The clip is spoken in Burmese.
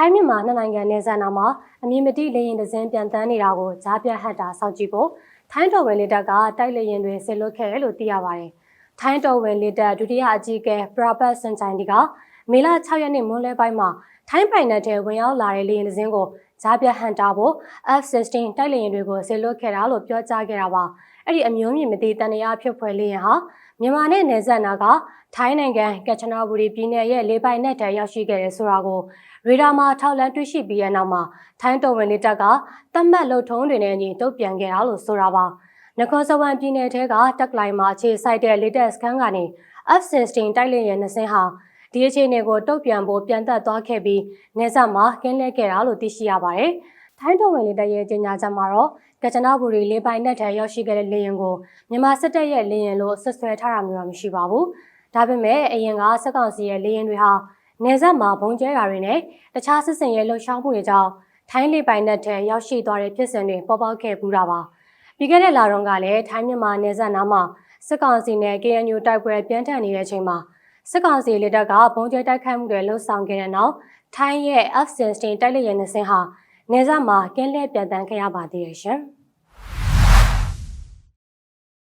ထိုင်းမြန်မာနှစ်နိုင်ငံနယ်စပ်နားမှာအမည်မတိလေရင်တစ်စင်းပြန်တန်းနေတာကိုကြားပြတ်ဟတ်တာစောင့်ကြည့်ဖို့ထိုင်းတော်ဝင်လေတပ်ကတိုက်လေရင်တွေဆစ်လွတ်ခဲ့တယ်လို့သိရပါတယ်။ထိုင်းတော်ဝင်လေတပ်ဒုတိယအကြီးအကဲပရာပတ်စန်ချိုင်ဒီကမေလ6ရက်နေ့မွန်းလွဲပိုင်းမှာထိုင်းပိုင်နယ်ထဲဝင်ရောက်လာတဲ့လေရင်တစ်စင်းကို ကြားပြတ်ဟန်တာဖို့ F16 တိုက်လေရင်တွေကိုဆစ်လွတ်ခဲ့တာလို့ပြောကြားခဲ့တာပါ။အဲ့ဒီအမျိုးမြင့်မသိတန်ရာဖြစ်ဖွယ်လေရင်ဟာမြန်မာနဲ့နယ်စပ်နာကထိုင်းနိုင်ငံကက်ချနာဘူရီပြည်နယ်ရဲ့လေပိုင်နက်ထဲရောက်ရှိခဲ့တယ်ဆိုတာကိုရေဒါမှာထောက်လန်းတွေ့ရှိပြီးတဲ့နောက်မှာထိုင်းတော်ဝင်လေးတပ်ကတတ်မှတ်လုံထုံးတွေနဲ့အညီတုတ်ပြန်ခဲ့တာလို့ဆိုတာပါနကောစဝမ်ပြည်နယ်ထဲကတက်လိုင်းမှာအခြေစိုက်တဲ့လေတက်စခန်းကနေ F16 တိုက်လေယာဉ်နှစ်စင်းဟာ ဒီအခြေအနေကိုတုတ်ပြန်ဖို့ပြန်သက်သွားခဲ့ပြီးနေဆက်မှာကင်းလဲခဲ့တာလို့သိရှိရပါတယ်ထိုင်းတော်ဝင်လေးတပ်ရဲ့ကြေညာချက်မှာတော့ကချနာဘူရီလေပိုင်နက်ထဲရောက်ရှိခဲ့တဲ့လေယာဉ်ကိုမြန်မာစစ်တပ်ရဲ့လေယာဉ်လို့ဆွဆွဲထားတာမျိုးတော့မရှိပါဘူး။ဒါပေမဲ့အရင်ကစက်ကောင်စီရဲ့လေယာဉ်တွေဟာနေဆက်မှာဘုံကျဲတာတွေနဲ့တခြားစစ်စင်ရဲ့လှုပ်ရှားမှုတွေကြောင့်ထိုင်းလေပိုင်နက်ထဲရောက်ရှိသွားတဲ့ဖြစ်စဉ်တွေပေါ်ပေါက်ခဲ့ပူတာပါ။ပြီးခဲ့တဲ့လတုန်းကလည်းထိုင်းမြန်မာနယ်စပ်နားမှာစစ်ကောင်စီနဲ့ KNU တိုက်ပွဲပြင်းထန်နေတဲ့အချိန်မှာ စစ်ကောင်စီလက်ထက်ကဘုံကျဲတိုက်ခိုက်မှုတွေလှုပ်ဆောင်ခဲ့တဲ့နောက်ထိုင်းရဲ့ F-16 တိုက်လေယာဉ်နှစ်စင်းဟာနေဆက်မှာကင်းလဲပြန်တန်းခဲ့ရပါသေးတယ်ရှင်။